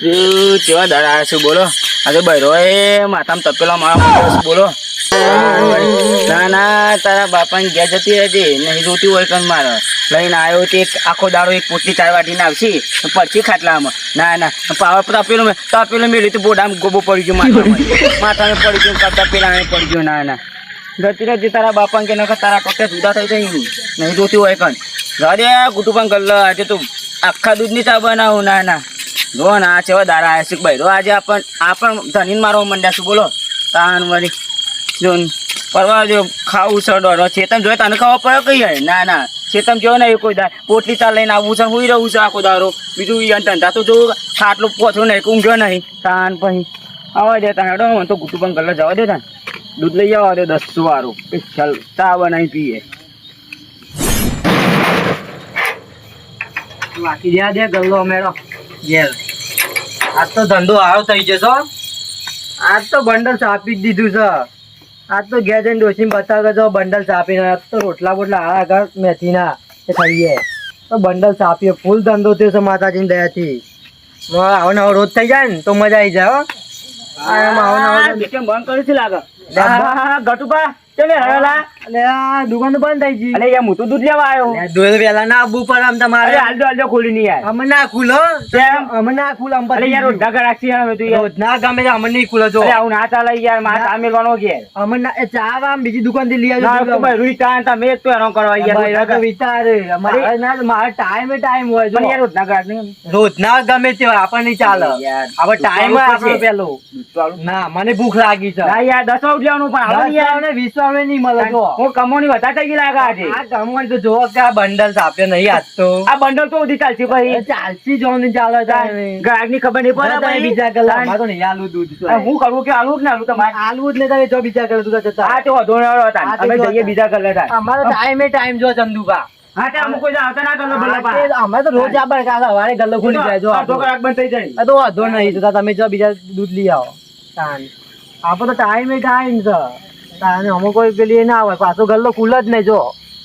શું કેવા શું બોલો. આજે બૈરો એ માથામાં તપેલો મારા બોલો. ના ના, તારા બાપાની ઘેર જતી રહેતી નહીં રોતી હોય કન મારે. લઈને આવ્યો તે આખો દાડો એક પોટલી ચાર વાટીને આવશી. પડશી ખાટલામાં. ના ના, પાવર તપેલો મેં, તપેલું મેળ્યું તો બોડામાં ગોબો પડી ગયો માથામાં. માથામાં પડી ગયું કરતા પેલા પડી ગયો, ના ના. જતી નથી તારા બાપા કે નકર તારા પક્ષે જુદા થઈ જાય નહીં રોતી હોય કન ગાડે કુટુંબ ગલ્લો, આજે તું આખા દૂધની ચા બનાવું, ના ના. જો ના આ છે દારા આવ્યા છે ભાઈ. આજે આપણ આપણ ધનીન મારવા માંડ્યા છું, બોલો. તાન વળી. જો પરવા જો ખાવું છે ડરો ચેતન જોઈ તને ખાવા પડે કઈ ના ના. ચેતન જોયો ને કોઈ દાર. પોટલી ચાલ લઈને આવું છે હું રહું છે આખો દારો. બીજું ઈ ધંધા તો જોવું ખાટલું પોથો નહીં ઊંઘ્યો નહીં. તાન પછી. આવા દે તાન. હેડો મને તો ગુટુ પણ ગલ્લા જવા દે તાન. દૂધ લઈ આવવા દે દસ વાળું ચાલ ચા બનાવી પીએ. બાકી જ્યાં દે ગલ્લો મેળો ઘેર આજ તો ધંધો આવો થઈ જશો આજ તો બંડલ સાપી જ દીધું છે. આજ તો ઘેર જઈને ડોસીને બતાવે જો બંડલ સાપીને આજ તો રોટલા બોટલા આ આગળ મેથીના એ થઈએ તો બંડલ સાપીએ ફૂલ ધંધો થયો છે માતાજીની દયાથી. હવે આવો નવો રોજ થઈ જાય ને તો મજા આવી જાય હો. આવો નવો બંધ કર્યું છે લાગે. હા, ગટુપા ચલે હળલા અલે તો દૂધ લેવા આવ્યો. દૂધ ના ગમે અમે બીજી દુકાનથી લઈ આવજો ગમે તે આપણને ચાલે. હવે ટાઈમ આપણો પેલો ના મને ભૂખ લાગી છે. ના યાર 10 પણ હવે તમે નહીં મળે જો હું કમોની વધારે થઈ ગઈ લાગે આજે. આ કમોન તો જોવો કે આ બંડલ આપે નહીં આજ તો. આ બંડલ તો ઉધી ચાલશે ભાઈ. ચાલશે જો ને ચાલે ગ્રાહકની ખબર નહીં પડે ભાઈ. બીજા કલાક મારે તો નહીં આલુ દૂધ હું કરું કે આલુ કે ના આલુ તમારે? આલુ જ લેતા જો બીજા કલાક દૂધ જતા. આ તો વધુ હતા અમે જઈએ બીજા કલાક અમારો ટાઈમે ટાઈમ જો ચંદુભા. અમે તો રોજ જાય જો તો વાંધો નહીં તમે જો બીજા દૂધ લઈ આવો. આપો તો ટાઈમે ટાઈમ છે. તાને અમુક કોઈ પેલી ના હોય, પાછો ગલ્લો ખુલ્લો જ નહીં જો.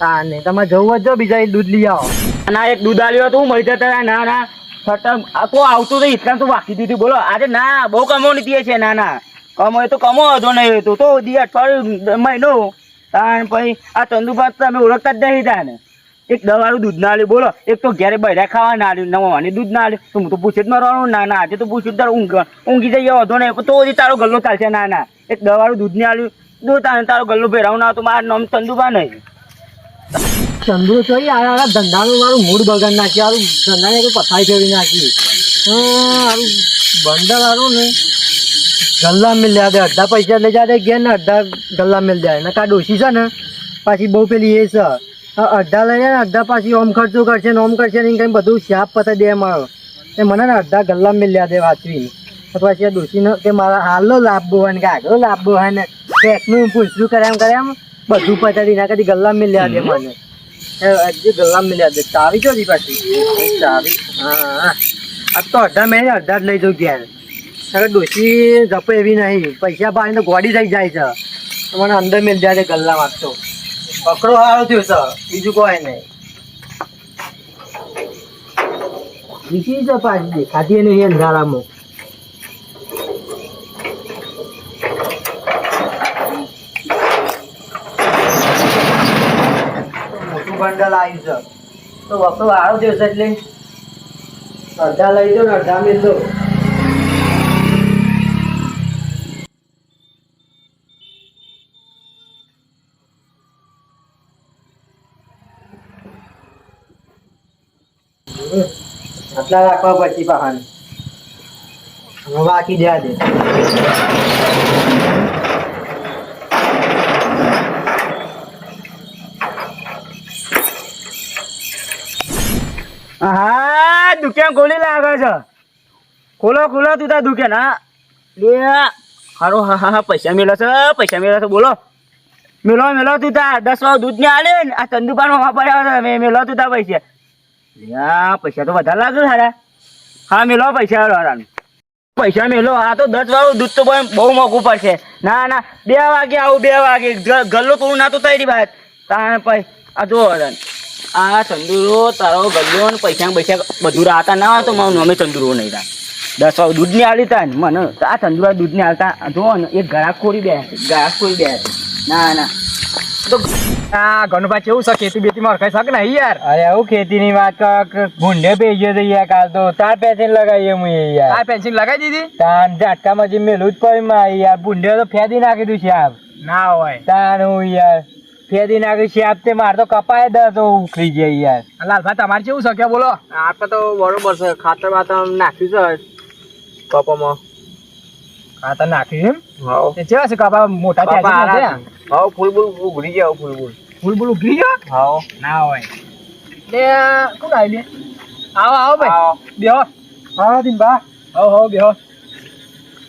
તાને તમારે જવું જ જો બીજા દૂધ લઈ આવો. ના, એક દૂધ આલ્યો તું મળી જતા ના ના આ તો આવતું તો ઇતકામ તો બાકી દીધું. બોલો, આજે ના, બહુ કમો નીકળે છે, ના ના. કમો તો કમો હતો નહીં તો. તો દી અઠવાડિયું, મહિનો. તાણ પછી આ ચંદુભાત તમે ઓળખતા જ નહીં તાને એક દવાળું દૂધ ના લ્યું બોલો, એક તો ઘેરે બૈરા ખાવા ના આલ્યું નવાની દૂધ ના લ્યું તો હું તો પૂછે જ મારવાનું. ના ના, આજે તો પૂછ્યું તારું ઊંઘ, ઊંઘી જઈએ વધો નહીં, તો તારો ગલ્લો ચાલશે. ના ના. એક દવાળું દૂધ ના આલ્યું. દો તાને તારો ગલ્લો ભેરાવું ના તો મારું નામ ચંદુભા નહીં. ચંદુ તો આ આ ધંધાનું મારું મૂડ બગાડ નાખ્યું, આરું ધંધાને કોઈ પથારી ફેરવી નાખી આરું બંડલ આરું ને ગલ્લા મિલ જાય અડધા પૈસા લઈ જાય ગયા ને અડધા ગલ્લા મિલ જાય ને કા ડોસી છે ને, પાછી બહુ પેલી એ છે. અડધા લઈને અડધા પાછી ઓમ ખર્ચો કરશે ને ઓમ કરશે ને કંઈ બધું શાપ પતાવી દે મારો એ મને ને અડધા ગલ્લા મિલ જાય દે વાંચવીને. પછી આ ડોસીને કે મારા હાલો લાભો હોય ને આગળ લાભો હોય ને પેકનું પૂછ્યું કરે એમ કરે એમ, બધું પતાડી ના કદી ગલ્લા મિલ દે મને. હજી ગલ્લા મિલ્યા દે. ચાવી ચોરી પાછી. ચાવી, હા. આ તો અડધા મેં અડધા જ લઈ જાઉં ઘેર. અરે ડોસી જપે એવી નહીં. પૈસા પાણી તો ગોડી થઈ જાય છે. મને અંદર મિલ જાય છે ગલ્લા તો. પકડો સારો થયો છે. બીજું કોઈ નહીં. બીજી જ પાછી દેખાતી નહીં અંધારામાં મોટું બંડલ આવી છે તો વખતો સારો દિવસ એટલે અડધા લઈ દો ને અડધા દો. આટલા રાખવા પછી પહાણ બાકી દે દે. હા દુકાન ખોલી લાગે છે. ખોલો ખોલો તું તાર દુકાન હા લે, હારો, હા હા હા, પૈસા મેલો છે, પૈસા મેળો છે, બોલો. મેલો મેલો તું તાર. દસ વાળો દૂધ ને આલે ને, આ ચંદુપાનો વાપર્યા છે, મેં મેલો તું તાર પૈસા. યા પૈસા તો વધારે લાગે સારા હા મેલો પૈસા વાળા પૈસા મેલો આ તો દસ વાળું દૂધ તો બહુ મોંઘું પડશે. ના ના, બે વાગે આવું, બે વાગે. ગલ્લો થોડું ના તો રહી વાત તાણ પછી આ જો આ ચંદુરો તારો ગલ્લો ને પૈસા પૈસા બધું રાતા ના તો મારું નામે ચંદુરો નહીં રાત દસ દૂધની આલી તા ને મને. તો આ ચંદુરા દૂધ ને આલતા. જો ને એક ગ્રાહક ખોરી બે ગ્રાહક ખોરી બે ના ના. તો આ ગણુભા કેવું છે ખેતી બેતી માં કઈ શક નહીં યાર. અરે આવું ખેતી ની વાત કર ભૂંડે પેઈ ગયો યાર કાલ તો. તાર પેન્સિલ લગાવીએ હું આ તાર પેન્સિલ લગાવી દીધી? તાર ઝાટકા માં જે મેલું જ પડી માં યાર. ભૂંડે તો ફેદી નાખી દીધું છે આપ. ના હોય. તાર હું યાર. ફેદી નાખી છે આપતે માર તો કપાય દે તો ઉખડી જાય યાર. આ લાલભાઈ તમારે કેવું છે? કે બોલો? આપણે તો બરોબર છે ખાતર બાતર નાખ્યું છે કપામાં. ખાતર નાખ્યું એમ? તે કેવા છે કપા મોટા થયા છે હા ફૂલ ફૂલ ઉઘડી ગયા ફૂલ બૂલ ફૂલ બૂલ ઉઘરી ગયો? હા. ના હોય. લે કોણ આવી આવો આવો ભાઈ. બેહો. હા દિનભા. હો હો બેહો.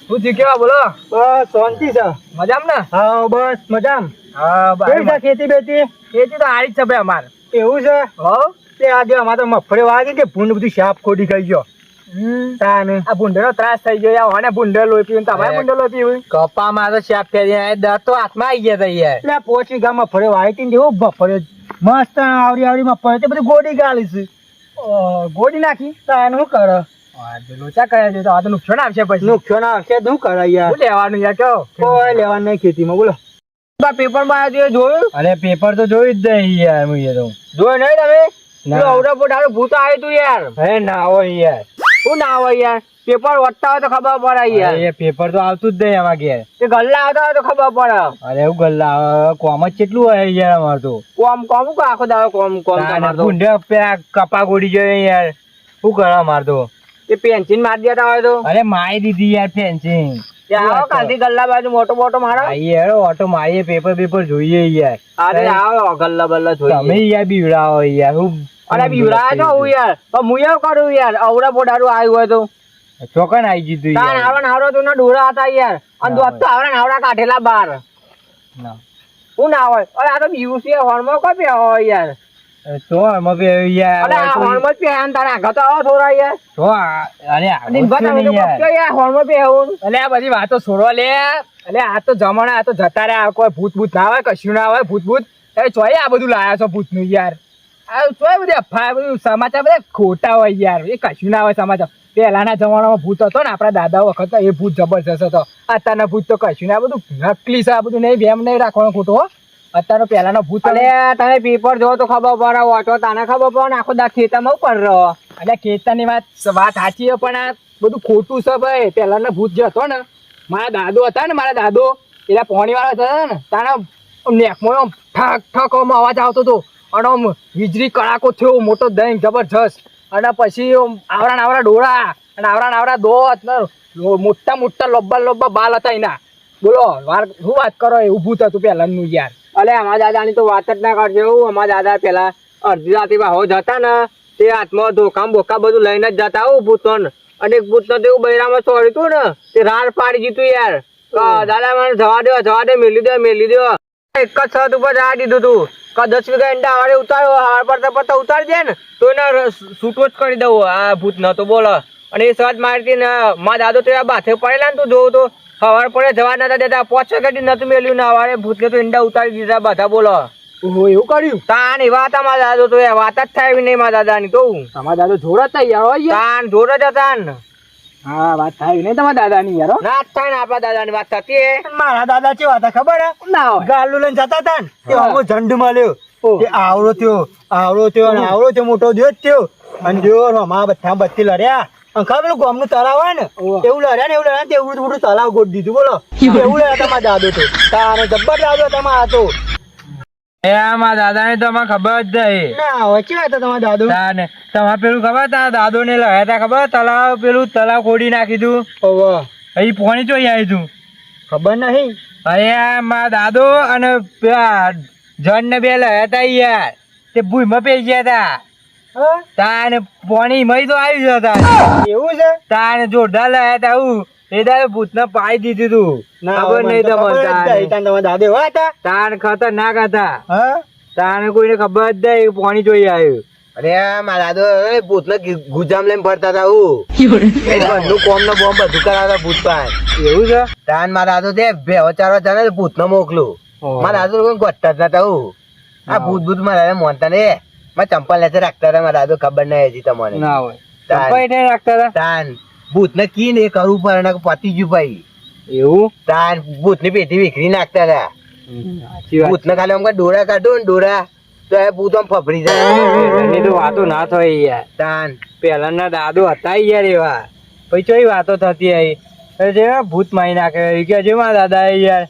શું થયું કેવા બોલો? બસ શાંતિ છે. મજામાં ને? હા બસ મજા હા બસ. ખેતી બેતી? ખેતી તો જ છે ભાઈ અમારે. એવું છે? હો? તે આજે અમારે તો મગફળી વાગી કે ભૂંડ બધું શાપ ખોડી ખાઈ ગયો. તાન. આ ભૂંડેનો ત્રાસ થઈ ગયો યાર હોને ભૂંડે લોહી પીવું ને તમારે ભૂંડે લોહી પીવું. કપામાં તો શાપ ફેરી દર તો હાથમાં આવી ગયા તા યાર. એટલે પોચ વીઘા મગફળી વાવી હતી ને જેવું મગફળી મસ્ત આવરી આવરી મગફળી તે બધું ગોડી ગાલી છે. ગોળી નાખી? તાન શું કરે? લોચા કર્યા છે તો આ તો નુકસાન આવશે પછી. નુકસાન આવશે શું કરે યાર? શું લેવાનું યાર કહો. કોઈ લેવાનું નહીં ખેતીમાં બોલો. પેપરમાં જે જોયું? અરે પેપર તો જોયું જ નહીં યાર હું એ જોયું નહીં તમે? ના. પેલું અવડા ભૂત આવ્યું તું યાર. હે ના હોય યાર. શું ના હોય યાર? પેપર વટતા હોય તો ખબર પડે યાર. એ પેપર તો આવતું જ નહીં અમાર ઘેર. તે ગલ્લા આવતા હોય તો ખબર પડે. અરે એવું ગલ્લા કોમ જ કેટલું હોય યાર અમાર તો. કોમ કોમ કો આખો દાડો કોમ કોમ તો. કપા ગોડી જોઈએ યાર. શું કરે અમાર તો? એ પેન્સિલ મારી દેતા હોય તો? અરે મારી દીધી યાર ફેન્સિંગ આવો કાલથી ગલ્લા બાજુ મોટો મોટો મારો. હેડો ઓટો મારીએ પેપર પેપર જોઈએ યાર. અરે આવો ગલ્લા બલ્લા તમે યાર બીવડાવો યાર હું અરે બીવડા છો હું યાર. પણ હું એવું કરું યાર અવડા પોડારું આવ્યું હોય તો. ચોકન આવી જીધું યાર. આવડા નાવડા તું ડોરા હતા યાર. અને ના દોસ્ત તો આવડા નાવડા કાઢેલા બાર. ના. હું ના હોય. અરે આ તો હોર્નમાં કોઈ પે હોય યાર. તો યાર અરે આ જ પહેર્યા આગળ તો આવો થોડા યાર તો આ- અરે આવો તમે તો યાર. કયો યાર હોર્નમાં પહેરવું આ બધી વાતો છોડવા લે એટલે આ તો જમાના આ તો જતા રહ્યા કોઈ ભૂત ભૂત ના હોય કશું ના હોય ભૂત ભૂત એ ચોય આ બધું લાયા છો ભૂતનું યાર. આ ચોય બધી સમાચાર બધા ખોટા હોય યાર. એ કશું ના હોય સમાચાર. પહેલાના જમાનામાં ભૂત હતો ને આપણા દાદા વખત એ ભૂત જબરજસ્ત હતો. અત્યારના ભૂત તો કશું ના બધું નકલી છે આ બધું નહીં વેમ નહીં રાખવાનું ખોટો. અત્યારનો પહેલાનો ભૂત અરે તમે પેપર જો તો ખબર પડે ઓટો તને ખબર પડે આખો દા ખેતરમાં ઉપર રહો એટલે ખેતરની વાત વાત સાચી છે પણ આ બધું ખોટું છે ભાઈ. પહેલાનો ભૂત જે હતો ને મારા દાદો હતા ને મારા દાદો એટલે પોણી વાળા હતા ને તારા નેકમાં આમ ઠક ઠક આમ અવાજ આવતો હતો. અને આમ વીજળી કડાકો થયો મોટો દહીં જબરજસ્ત. અને પછી આવરા નાવરા ડોળા અને આવરા નાવરા દોત મોટા મોટા લોબ્બા લોબ્બા બાલ હતા એના. બોલો વાર શું વાત કરો એ ઊભું થતું પહેલાનું યાર. અલે, અમારા દાદાની તો વાત જ ના એવું અમારા દાદા પેલા અડધી રાતે હો જતા ને, તે હાથમાં ધોકામ બોકા બધું લઈને જ જતા આવું ભૂતો અને એક ભૂત તો એવું બૈરામાં હતું ને, તે રાર પાડી દીધું યાર. દાદા, મને જવા દો, જવા દે, મેલી દો મેલી દો. એક જ છત ઉપર જવા દીધું તું. કે, દસ વીઘા ઈંડા હવારે ઉતાર્યો હવાર પડતા પડતા ઉતારી દે ને, તો એને છૂટો જ કરી દઉં. આ ભૂત નતો બોલો. અને એ સજ મારતી ને, મારા દાદો તો બાથે પડેલા ને તું જોવું તો. હવાર પડે જવા નતા દેતા પાંચ વાગે નતું મેલ્યું ના હવારે ભૂતને તો ઈંડા ઉતારી દીધા બધા બોલો. ઓહો એવું કર્યું? તાન એવા હતા મારા દાદો તો એ વાત જ થાય નહીં મારા દાદાની તો. તમારા દાદો જોર થાય યાર તાન જોર જ તાન હા વાત થાય નહીં તમારા દાદાની યાર ના થાય ને આપણા દાદાની વાત થતી મારા દાદા છે વાત ખબર? ના ગાલું લઈને જતા હતા ને તે ઝંડ મળ્યો ઓહ. તે આવડો થયો આવડો થયો અને આવડો થયો મોટો જ થયો. અને જો રમા બધા બત્તી લડ્યા. ખબર પેલું ગામનું તળાવ હોય ને એવું લડ્યા ને એવું લડ્યા તે એવું મોટું તળાવ ગોઠ દીધું બોલો. એવું લડ્યા તમારા દાદો તો. તારે જબ્બર દાદો તમારા હતો એ મારા દાદા ને તો અમારે ખબર જ નહીં. ના હવે હતા તમારા દાદો? તાને તમારે પેલું ખબર તારા દાદો ને લયા તા ખબર? તલાવ પેલું તલાવ ખોડી નાખી તું. અહીં પોણી ચોઈ આવી તું. ખબર નહીં? અરે મારા દાદો અને પેલા જણ ને બે લયા તા યાર. તે ભૂઈમાં પે ગયા તા? તાને પોણી મય તો આવી ગયો તા એવું છે? તાને જોરદાર લાયા તા હું એ દાદા ભૂતને પાઈ દીધું તું. ના ખબર નહીં તમને નહીં. તાન તમારા દાદા હતા. તાન ખતરનાક હતા. તાને કોઈને ખબર જ નહીં પોણી જોઈ આવ્યું. અરે મારા તો ભૂત ને ગુજામ લઈને ફરતા હતા હું. કોમ નો બોમ્બ બધું કરાવતા ભૂત પાસ. એવું છે? તાન મારા તો તે ભેવો ચારો ચાલે ભૂત નો મોકલું. મારા તો કોઈ ગોઠતા જ નતા હું. આ ભૂત ભૂત મારા મોનતા ને. મારા ચંપલ નથી રાખતા હતા મારા દાદો ખબર નહીં હજી તમને. ના હોય. ચંપલ નહીં રાખતા હતા? તાન ભૂત ને કી ને કરવું પડે ને પતી ગયું ભાઈ. એવું? તાન ભૂતની પેટી વિખરી નાખતા હતા. ભૂત ને ખાલી આમ ડોરા કાઢો ને ડોરા. તો એ ભૂત આમ ફફડી જાય. એની તો વાતો ના થાય યાર. તાન. પેલાના દાદો હતા યાર એવા. પછી ચોઈ વાતો થતી આવી. જેવા જે ભૂત મારી નાખે કે જે મારા દાદા યાર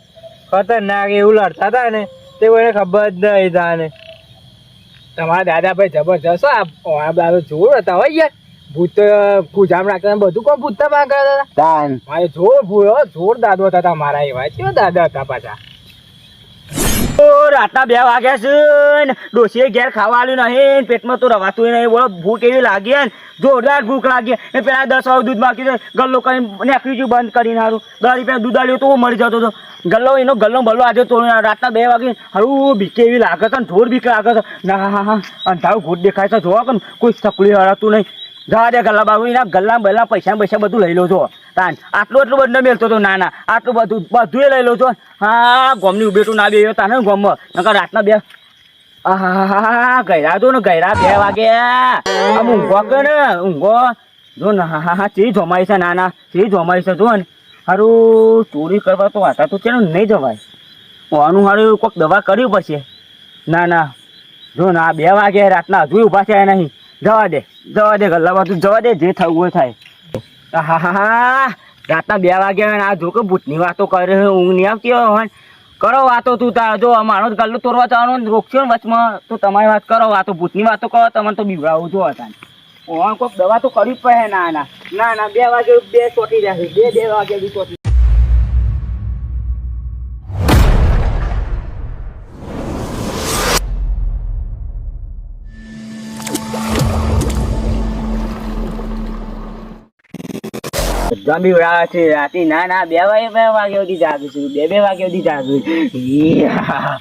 ખતરનાક એવું લડતા હતા ને તે કોઈને ખબર જ નહીં હતા ને તમારા દાદા ભાઈ જબરજસ્ત. આ દાદા જોર હતા હોય યાર. ભૂત પૂજામ રાખતા બધું કોણ ભૂતમાં કરતા હતા મારે જોર ભૂ હો, જોર દાદો હતા મારા એવા છે દાદા હતા પાછા. રાતના બે વાગ્યા છે ને. ડોશીએ ઘેર ખાવા આલ્યું નહીં ને. પેટમાં તો રવાતું નહીં. બોલો, ભૂખ એવી લાગી ને. જોરદાર ભૂખ લાગી ને પેલા દસ વાગે દૂધ છે ગલ્લો કરીને નાખ્યું છું બંધ કરીને સારું દસ રૂપિયા દૂધ આવ્યું તો મરી જતો હતો. ગલ્લો, એનો ગલ્લો ભલ્લો આજે તો રાતના બે વાગે હરું બીકે એવી લાગે છે ને. જોર બીક લાગે છે. ના, હા હા. અંધારું ભૂત દેખાય છે. જોવા કે કોઈ સકલી હરાતું નહીં. જવા દે ગલ્લા બાબુ એના ગલ્લા બલ્લા પૈસા પૈસા બધું લઈ લો છો. તાન, આટલું આટલું બધું મેળતો તો ના ના આટલું બધું બધું લઈ લો છો. હા, ગોમની ઉભેટું ના બે તાને ગોમમાં નકર રાતના બે હા ગયરા જો ને ગયરા બે વાગે. આમ ઊંઘો કે ને, ઊંઘો. જો ને, હા હા ચી જમાઈ છે ના ના ચી જમાઈ છે જો ને. સારું ચોરી કરવા તો હતા તો ચેનું નહીં જવાય. આનું સારું કોઈક દવા કરવી પડશે. ના ના. જો ને બે વાગે રાતના હજુ ઊભા થયા નહીં. જવા દે જવા દે ગલ્લામાં તું જવા દે જે થવું હોય થાય. આહાહા, રાતના બે વાગ્યા અને આ જો કે ભૂતની વાતો કરે ઊંઘ નહીં આવતી હોય કરો વાતો તું તાર જો મારો ગલ્લો તોડવા જવાનો રોકશો ને વચમાં તો તમારી વાત કરો વાતો ભૂતની વાતો કરો તમને તો બીવડાવું જો હતા કોઈક દવા તો કરવી પડે ના ના. ના ના બે વાગે બે ચોટી જશે બે બે વાગે બી ચોટી બધા બીવડાવે છે રાતે ના ના બે વાગે બે વાગે સુધી જાગું છું બે બે વાગે સુધી જાગું ઈયા.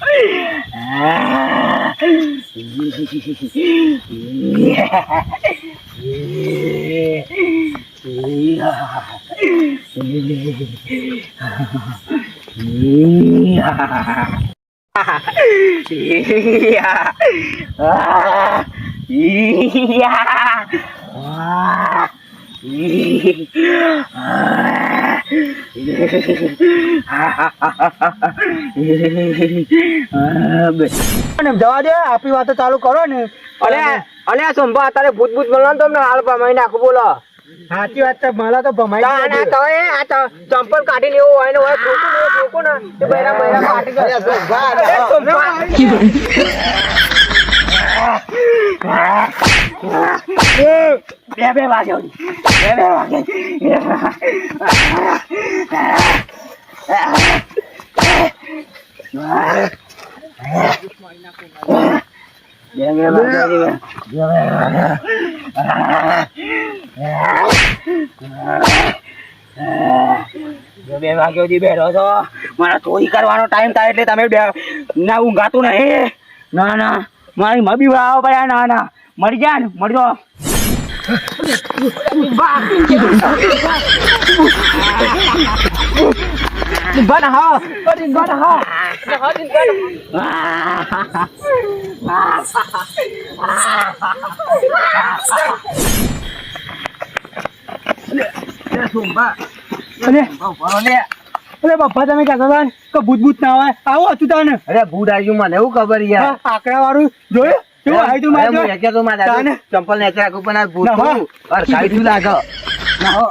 જવા દે આપી વાતો ચાલુ કરો ને. અલે અલે સંભા અત્યારે ભૂત ભૂત બોલો ને તમને હાલ ભમાઈ નાખું બોલો. સાચી વાત છે મારા તો ભમાઈ ના ના તો એ આ ચંપલ કાઢીને એવું હોય ને હોય ખોટું ને ઠોકું ને તે બૈરા બૈરા કાઢી સંભા. બે બે વાગે. બે બે વાગે બે બે વાગે સુધી. બેઠો છો મારા ચોરી કરવાનો ટાઈમ થાય એટલે તમે બે ના, ઊંઘાતું નહીં ના ના, મારી મબી આવો ભાઈ ના ના મરી જા ને મરી બન હા બન બન હા. અરે બાપા તમે કહેતા હતા કે ભૂત ભૂત ના આવે. આવું હતું તને. અરે ભૂત આવ્યું મને એવું ખબર યાર. આકડા વાળું જોયું? મારે હું તો મારા દાદા ચંપલ નેચે રાખું પણ આ ભૂત ના, હા. થોડું ના હો.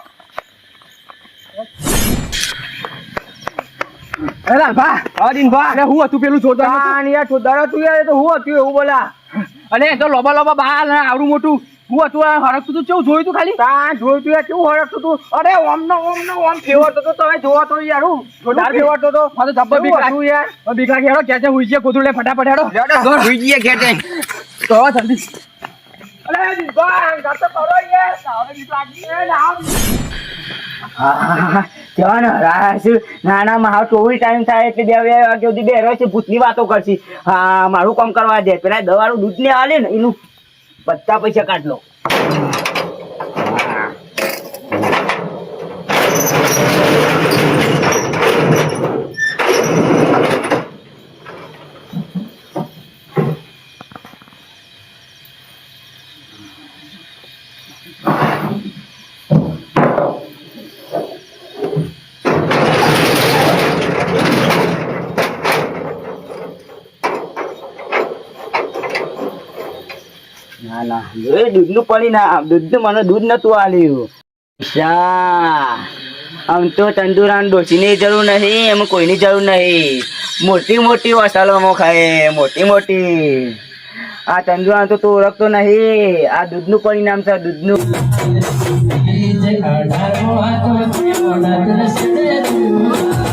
અરે ભા અડીન ભા. અરે હું હતું પેલું જોરદાર નતું? યાર છોડારા તું યાર તો હું હતું એવું બોલા. અને તો લોબા લોબા બાલ આવડું મોટું. હું હતું હરકતું તું કેવું જોયું તું ખાલી? તાન જોયું તું યાર કેવું હરકતું તું? અરે ઓમ નો ઓમ નો ઓમ ફેવરતો તો તમે જોવા તો યાર હું છોડાર ફેવરતો તો બીક યાર? છે હુઈ કોથળું ફટાફટ હેડો. હુઈ જઈએ ઘેટે તો જલ્દી અરે દીવાન ગાતો કરો યાર તારે બીક લાગી છે ને જવાનો રાસ નાના માં ચોવીસ ટાઈમ થાય એટલે બે બે વાગ્યા સુધી બે રહે છે ભૂતની વાતો કરશી હા. મારું કામ કરવા દે પેલા દવાનું દૂધ ને આલે ને એનું બધા પૈસા કાઢ લો ના ના. એ દૂધનું પડી ના, દૂધનું મને દૂધ નતું આલ્યું. શા? આમ તો તંદુરાન ડોસીની જરૂર નહીં, એમ કોઈની જરૂર નહીં. મોટી મોટી મસાલોમાં ખાય, મોટી મોટી. આ તંદુરાન તો તું ઓળખતો નહીં. આ દૂધનું પરિણામ છે દૂધનું. ઓળખ